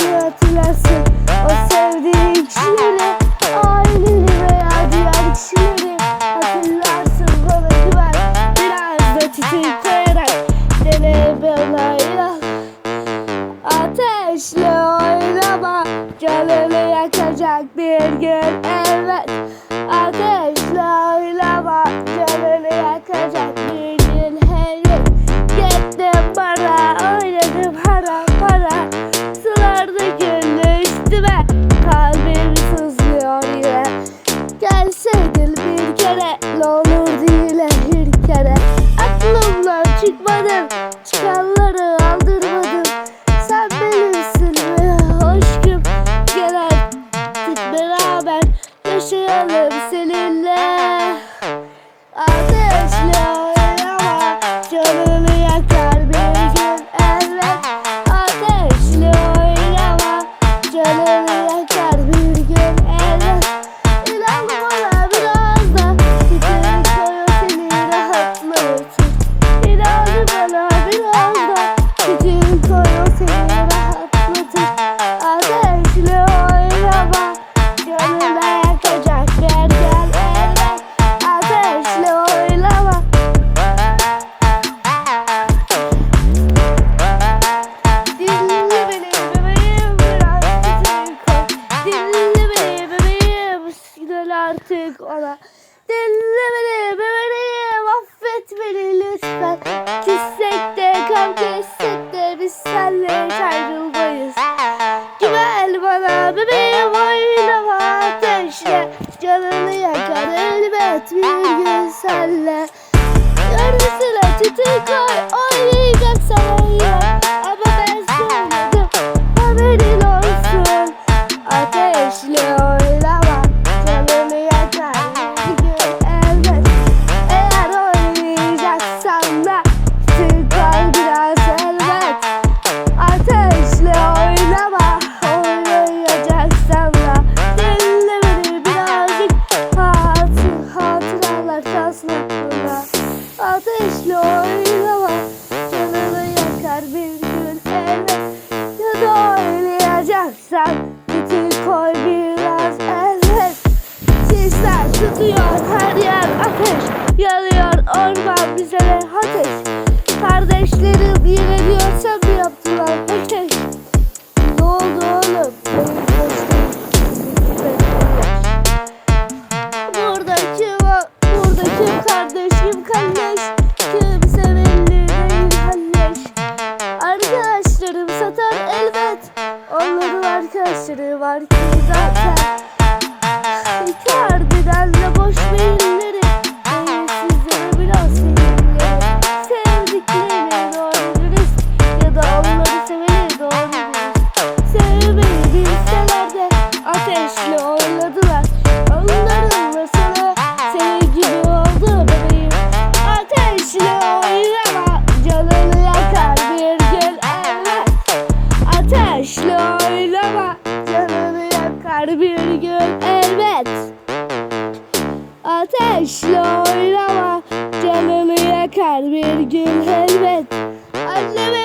kendini hatırlarsın O sevdiği kişileri Aileni veya diğer kişileri Hatırlarsın. Bana güven Biraz da çiçek koyarak Dene bana ilah Ateşle oynama Canını yakacak bir gün. Evet Ateş eğlenir kere Aklımdan çıkmadın Çıkanları aldırmadın Sen benimsin ve hoşgüm Gel artık beraber Yaşayalım seninle. geçsek de biz senle hiç ayrılmayız. Güven bana bebeğim oynama ateşle. Canını yakar elbet bir gün senle. Yarısına çıtır koy sen Bütün koy biraz evet Sisler tutuyor her yer ateş. Yanıyor orman bize de ateş. Kardeşlerim yine diyorsa bir bir gün elbet. Ateşle oynama canını yakar bir gün elbet. Anneme